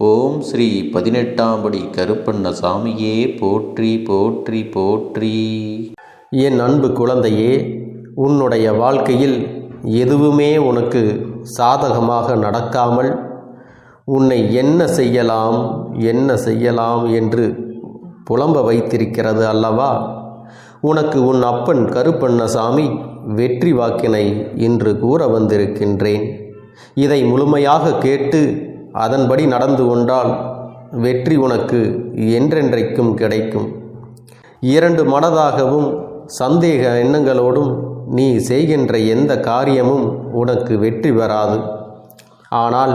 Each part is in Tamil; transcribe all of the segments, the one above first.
ஓம் ஸ்ரீ பதினெட்டாம்படி கருப்பண்ண சாமியே போற்றி போற்றி போற்றி. என் அன்பு குழந்தையே உன்னுடைய வாழ்க்கையில் எதுவுமே உனக்கு சாதகமாக நடக்காமல் உன்னை என்ன செய்யலாம் என்ன செய்யலாம் என்று புலம்ப வைத்திருக்கிறது அல்லவா? உனக்கு உன் அப்பன் கருப்பண்ணசாமி வெற்றி வாக்கினை இன்று கூற வந்திருக்கின்றேன். இதை முழுமையாக கேட்டு அதன்படி நடந்து கொண்டால் வெற்றி உனக்கு என்றென்றைக்கும் கிடைக்கும். இரண்டு மனதாகவும் சந்தேக எண்ணங்களோடும் நீ செய்கின்ற எந்த காரியமும் உனக்கு வெற்றி பெறாது. ஆனால்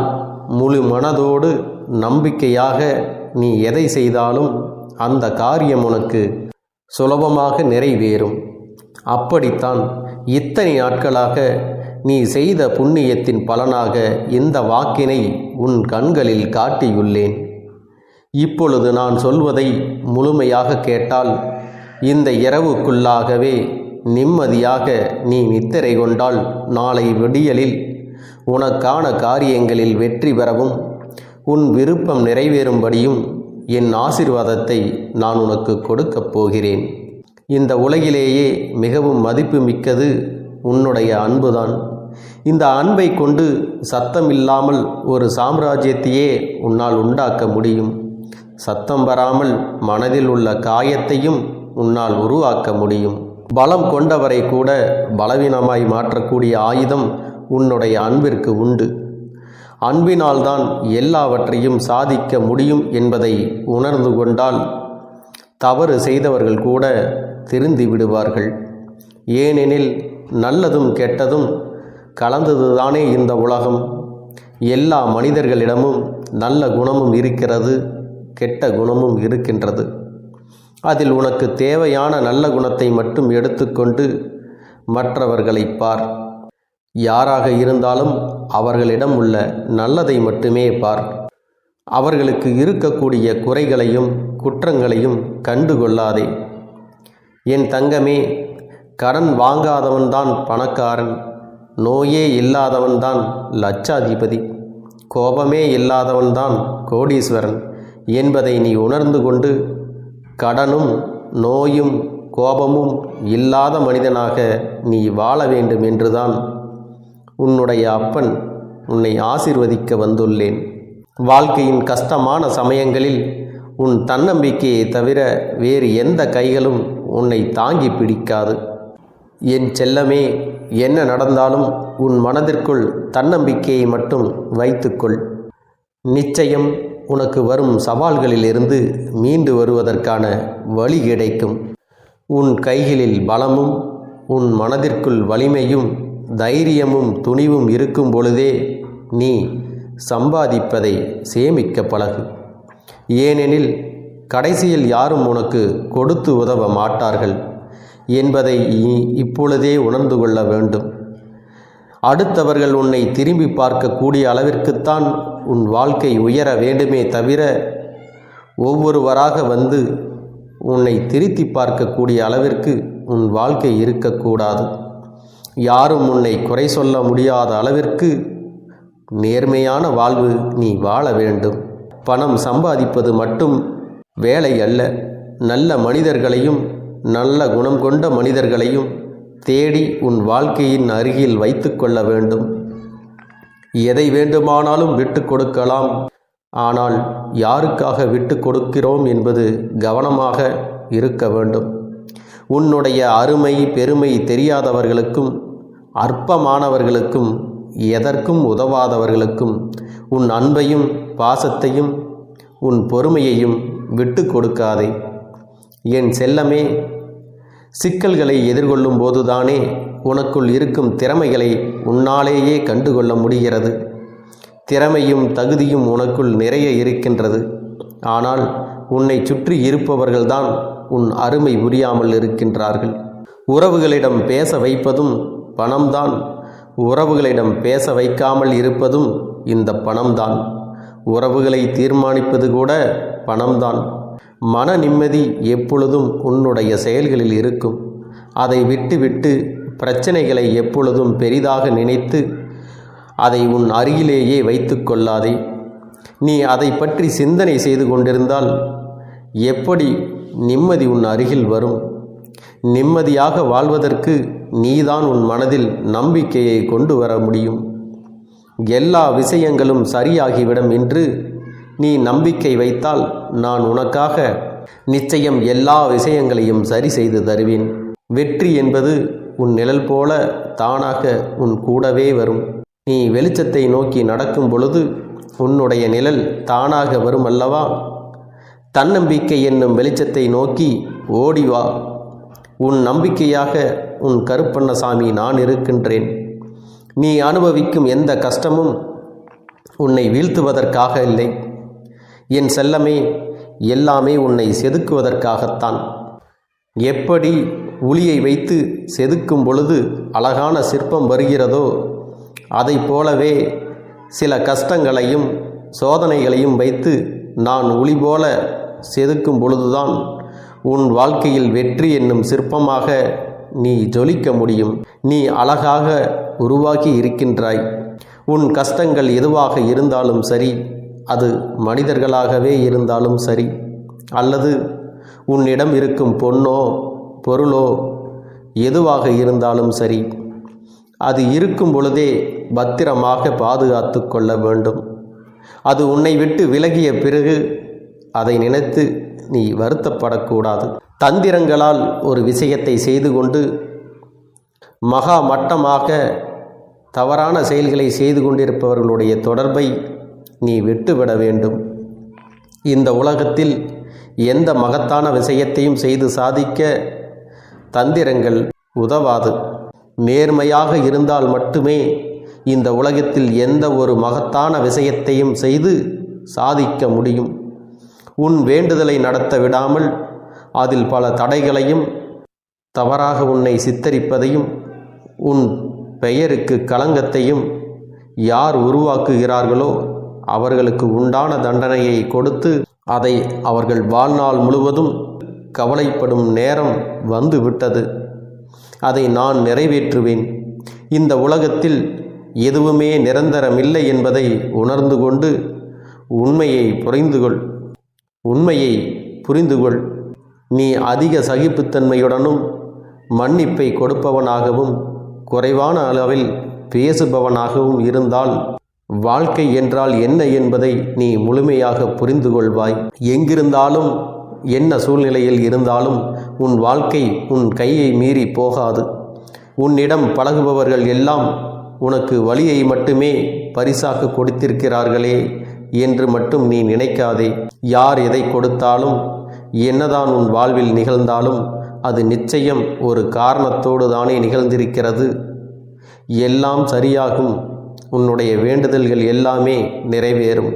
முழு மனதோடு நம்பிக்கையாக நீ எதை செய்தாலும் அந்த காரியம் உனக்கு சுலபமாக நிறைவேறும். அப்படித்தான் இத்தனை நாட்களாக நீ செய்த புண்ணியத்தின் பலனாக இந்த வாக்கினை உன் கண்களில் காட்டியுள்ளேன். இப்பொழுது நான் சொல்வதை முழுமையாக கேட்டால் இந்த இரவுக்குள்ளாகவே நிம்மதியாக நீ நித்திரை கொண்டால் நாளை விடியலில் உனக்கான காரியங்களில் வெற்றி பெறவும் உன் விருப்பம் நிறைவேறும்படியும் என் ஆசிர்வாதத்தை நான் உனக்கு கொடுக்கப் போகிறேன். இந்த உலகிலேயே மிகவும் மதிப்பு மிக்கது உன்னுடைய அன்புதான். இந்த அன்பை கொண்டு சத்தம் இல்லாமல் ஒரு சாம்ராஜ்யத்தையே உன்னால் உண்டாக்க முடியும். சத்தம் வராமல் மனதில் உள்ள காயத்தையும் உன்னால் உருவாக்க முடியும். பலம் கொண்டவரை கூட பலவீனமாய் மாற்றக்கூடிய ஆயுதம் உன்னுடைய அன்பிற்கு உண்டு. அன்பினால்தான் எல்லாவற்றையும் சாதிக்க முடியும் என்பதை உணர்ந்து கொண்டால் தவறு செய்தவர்கள் கூட திருந்தி விடுவார்கள். ஏனெனில் நல்லதும் கெட்டதும் கலந்ததுதானே இந்த உலகம்? எல்லா மனிதர்களிடமும் நல்ல குணமும் இருக்கிறது கெட்ட குணமும் இருக்கின்றது. அதில் உனக்கு தேவையான நல்ல குணத்தை மட்டும் எடுத்துக்கொண்டு மற்றவர்களை பார். யாராக இருந்தாலும் அவர்களிடம் உள்ள நல்லதை மட்டுமே பார். அவர்களுக்கு இருக்கக்கூடிய குறைகளையும் குற்றங்களையும் கண்டுகொள்ளாதே. என் தங்கமே கடன் வாங்காதவன்தான் பணக்காரன். நோயே இல்லாதவன்தான் லட்சாதிபதி கோபமே இல்லாதவன்தான் கோடீஸ்வரன் என்பதை நீ உணர்ந்து கொண்டு கடனும் நோயும் கோபமும் இல்லாத மனிதனாக நீ வாழ வேண்டும் என்றுதான் உன்னுடைய அப்பன் உன்னை ஆசிர்வதிக்க வந்துள்ளேன். வாழ்க்கையின் கஷ்டமான சமயங்களில் உன் தன்னம்பிக்கையை தவிர வேறு எந்த கைகளும் உன்னை தாங்கி பிடிக்காது. என் செல்லமே என்ன நடந்தாலும் உன் மனதிற்குள் தன்னம்பிக்கையை மட்டும் வைத்துக்கொள். நிச்சயம் உனக்கு வரும் சவால்களிலிருந்து மீண்டு வருவதற்கான வழி கிடைக்கும். உன் கைகளில் பலமும் உன் மனதிற்குள் வலிமையும் தைரியமும் துணிவும் இருக்கும் பொழுதே நீ சம்பாதிப்பதை சேமிக்க பழகு. ஏனெனில் கடைசியில் யாரும் உனக்கு கொடுத்து உதவ மாட்டார்கள். என்பதை இப்பொழுதே உணர்ந்து கொள்ள வேண்டும். அடுத்தவர்கள் உன்னை திரும்பி பார்க்கக்கூடிய அளவிற்குத்தான் உன் வாழ்க்கை உயர வேண்டுமே தவிர ஒவ்வொருவராக வந்து உன்னை திருத்தி பார்க்கக்கூடிய அளவிற்கு உன் வாழ்க்கை இருக்கக்கூடாது. யாரும் உன்னை குறை சொல்ல முடியாத அளவிற்கு நேர்மையான வாழ்வு நீ வாழ வேண்டும். பணம் சம்பாதிப்பது மட்டும் வேலை அல்ல நல்ல மனிதர்களையும் நல்ல குணம் கொண்ட மனிதர்களையும் தேடி உன் வாழ்க்கையின் அருகில் வைத்து கொள்ள வேண்டும். எதை வேண்டுமானாலும் விட்டு கொடுக்கலாம். ஆனால் யாருக்காக விட்டு கொடுக்கிறோம் என்பது கவனமாக இருக்க வேண்டும். உன்னுடைய அருமை பெருமை தெரியாதவர்களுக்கும் அற்பமானவர்களுக்கும் எதற்கும் உதவாதவர்களுக்கும் உன் அன்பையும் பாசத்தையும் உன் பொறுமையையும் விட்டு கொடுக்காதே. என் செல்லமே சிக்கல்களை எதிர்கொள்ளும் போதுதானே உனக்குள் இருக்கும் திறமைகளை உன்னாலேயே கண்டுகொள்ள முடிகிறது. திறமையும் தகுதியும் உனக்குள் நிறைய இருக்கின்றது. ஆனால் உன்னை சுற்றி இருப்பவர்கள்தான் உன் அருமை புரியாமல் இருக்கின்றார்கள். உறவுகளிடம் பேச வைப்பதும் பணம்தான். உறவுகளிடம் பேச வைக்காமல் இருப்பதும் இந்த பணம்தான். உறவுகளை தீர்மானிப்பது கூட பணம்தான். மன நிம்மதி எப்பொழுதும் உன்னுடைய செயல்களில் இருக்கும். அதை விட்டுவிட்டு பிரச்சனைகளை எப்பொழுதும் பெரிதாக நினைத்து அதை உன் அருகிலேயே வைத்து கொள்ளாதே. நீ அதை பற்றி சிந்தனை செய்து கொண்டிருந்தால் எப்படி நிம்மதி உன் அருகில் வரும்? நிம்மதியாக வாழ்வதற்கு நீதான் உன் மனதில் நம்பிக்கையை கொண்டு வர முடியும். எல்லா விஷயங்களும் சரியாகிவிடும் என்று நீ நம்பிக்கை வைத்தால் நான் உனக்காக நிச்சயம் எல்லா விஷயங்களையும் சரி செய்து தருவேன். வெற்றி என்பது உன் நிழல் போல தானாக உன் கூடவே வரும். நீ வெளிச்சத்தை நோக்கி நடக்கும் பொழுது உன்னுடைய நிழல் தானாக வரும் அல்லவா? தன்னம்பிக்கை என்னும் வெளிச்சத்தை நோக்கி ஓடி வா. உன் நம்பிக்கையாக உன் கருப்பண்ணசாமி நான் இருக்கின்றேன். நீ அனுபவிக்கும் எந்த கஷ்டமும் உன்னை வீழ்த்துவதற்காக இல்லை. என் செல்லமே எல்லாமே உன்னை செதுக்குவதற்காகத்தான். எப்படி உளியை வைத்து செதுக்கும் பொழுது அழகான சிற்பம் வருகிறதோ அதை போலவே சில கஷ்டங்களையும் சோதனைகளையும் வைத்து நான் உளி போல செதுக்கும் பொழுதுதான் உன் வாழ்க்கையில் வெற்றி என்னும் சிற்பமாக நீ ஜொலிக்க முடியும். நீ அழகாக உருவாகி இருக்கின்றாய். உன் கஷ்டங்கள் எதுவாக இருந்தாலும் சரி அது மனிதர்களாகவே இருந்தாலும் சரி. அல்லது உன்னிடம் இருக்கும் பொன்னோ பொருளோ எதுவாக இருந்தாலும் சரி அது இருக்கும் பொழுதே பத்திரமாக பாதுகாத்து கொள்ள வேண்டும். அது உன்னை விட்டு விலகிய பிறகு அதை நினைத்து நீ வருத்தப்படக்கூடாது. தந்திரங்களால் ஒரு விஷயத்தை செய்து கொண்டு மகா மட்டமாக தவறான செயல்களை செய்து கொண்டிருப்பவர்களுடைய தொடர்பை நீ விட்டுவிட வேண்டும். இந்த உலகத்தில் எந்த மகத்தான விஷயத்தையும் செய்து சாதிக்க தந்திரங்கள் உதவாது. நேர்மையாக இருந்தால் மட்டுமே இந்த உலகத்தில் எந்த ஒரு மகத்தான விஷயத்தையும் செய்து சாதிக்க முடியும். உன் வேண்டுதலை நடத்த விடாமல் அதில் பல தடைகளையும் தவறாக உன்னை சித்தரிப்பதையும் உன் பெயருக்கு களங்கத்தையும் யார் உருவாக்குகிறார்களோ அவர்களுக்கு உண்டான தண்டனையை கொடுத்து அதை அவர்கள் வாழ்நாள் முழுவதும் கவலைப்படும் நேரம் வந்துவிட்டது. அதை நான் நிறைவேற்றுவேன். இந்த உலகத்தில் எதுவுமே நிரந்தரமில்லை என்பதை உணர்ந்து கொண்டு உண்மையை புரிந்துகொள். உண்மையை புரிந்துகொள். நீ அதிக சகிப்புத்தன்மையுடனும் மன்னிப்பை கொடுப்பவனாகவும் குறைவான அளவில் பேசுபவனாகவும் இருந்தால் வாழ்க்கை என்றால் என்ன என்பதை நீ முழுமையாக புரிந்து கொள்வாய் எங்கிருந்தாலும் என்ன சூழ்நிலையில் இருந்தாலும் உன் வாழ்க்கை உன் கையை மீறி போகாது. உன்னிடம் பழகுபவர்கள் எல்லாம் உனக்கு வழியை மட்டுமே பரிசாக கொடுத்திருக்கிறார்களே என்று மட்டும் நீ நினைக்காதே. யார் எதை கொடுத்தாலும் என்னதான் உன் வாழ்வில் நிகழ்ந்தாலும் அது நிச்சயம் ஒரு காரணத்தோடு தானே நிகழ்ந்திருக்கிறது. எல்லாம் சரியாகும். உன்னுடைய வேண்டுதல்கள் எல்லாமே நிறைவேறும்.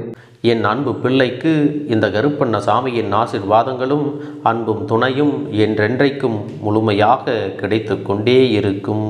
என் அன்பு பிள்ளைக்கு இந்த கருப்பண்ண சாமியின் ஆசிர்வாதங்களும் அன்பும் துணையும் என்றென்றைக்கும் முழுமையாக கிடைத்து கொண்டே இருக்கும்.